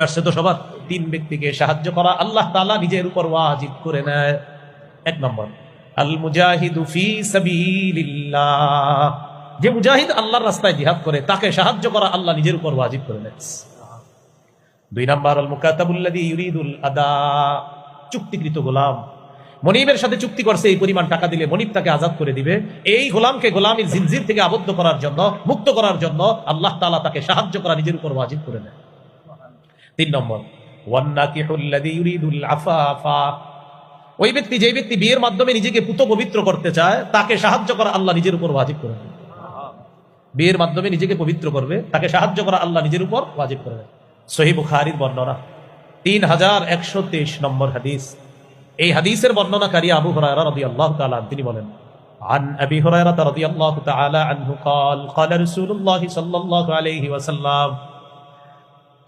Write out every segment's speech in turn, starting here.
আসছে তো সবার। তিন ব্যক্তিকে সাহায্য করা আল্লাহ তাআলা নিজের উপর ওয়াজিব করে নেয়। এক নম্বর আল মুজাহিদু ফি সাবিলিল্লাহ। যে মুজাহিদ আল্লাহর রাস্তায় জিহাদ করে, তাকে সাহায্য করা আল্লাহ নিজের উপর ওয়াজিব করে নেয়। দুই নাম্বার আল মুকাতাবুল্লাযী ইউরিদুল আদা। চুক্তিকৃত গোলাম। মনিবের সাথে চুক্তি করছে, এই পরিমাণ টাকা দিলে মনিব তাকে আজাদ করে দিবে। এই গোলামকে গোলামীর জিনজির থেকে আবদ্ধ করার জন্য, মুক্ত করার জন্য আল্লাহ তালা তাকে সাহায্য করা নিজের উপর ওয়াজিব করে নেয়। তিন নম্বর ওয়ান্নাকিহুল্লাযী ইউরিদুল আফাফা ওই ব্যক্তি যে ব্যক্তি বিয়ের মাধ্যমে নিজেকে পুত পবিত্র করতে চায় তাকে সাহায্য করা আল্লাহ নিজের উপর ওয়াজিব করে দেন। বিয়ের মাধ্যমে নিজেকে পবিত্র করবে তাকে সাহায্য করা আল্লাহ নিজের উপর ওয়াজিব করে দেন। সহি বুখারীর বর্ণনা তিন হাজার একশো তেইশ নম্বর হাদিস এই হাদিসের বর্ণনাকারী আবু হরায়রা রাদিয়াল্লাহু তাআলা তিনি বলেন عن أبي هريرة رضي الله تعالى عنه قال قال رسول الله صلى الله عليه وسلم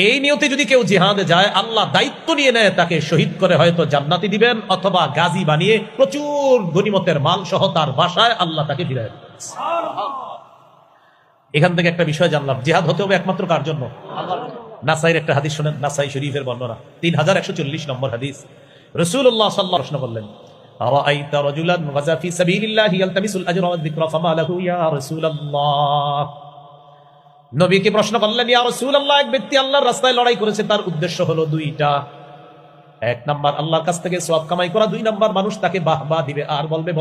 এই নিয়তে যদি কেউ জিহাদে যায় আল্লাহ দায়িত্ব নিয়ে নেয় তাকে শহীদ করে হয়তো জান্নাতি দিবেন অথবা গাজী বানিয়ে প্রচুর গনিমতের মাল সহ তার বাসায় আল্লাহ তাকে ফিরে এখান থেকে একটা বিষয় জানলাম জিহাদ হতে হবে একমাত্র কার জন্য নাসাইর একটা হাদিস শোনেন নাসাই শরীফের বর্ণনা তিন হাজার একশো চল্লিশ নম্বর হাদিস রসুল্লাহ সাল্লাহ প্রশ্ন করলেন أرأيت رجلا غزا في سبيل الله يلتمس الأجر والذكر فما له يا رسول الله নবীকে প্রশ্ন করলেন, ইয়া রাসূলুল্লাহ, এক ব্যক্তি আল্লাহর রাস্তায় লড়াই করেছে, তার উদ্দেশ্য হলো দুইটা। এক নাম্বার আল্লাহর কাছ থেকে সওয়াব কামাই করা, দুই নাম্বার মানুষ তাকে বাহবা দিবে, আর বলবে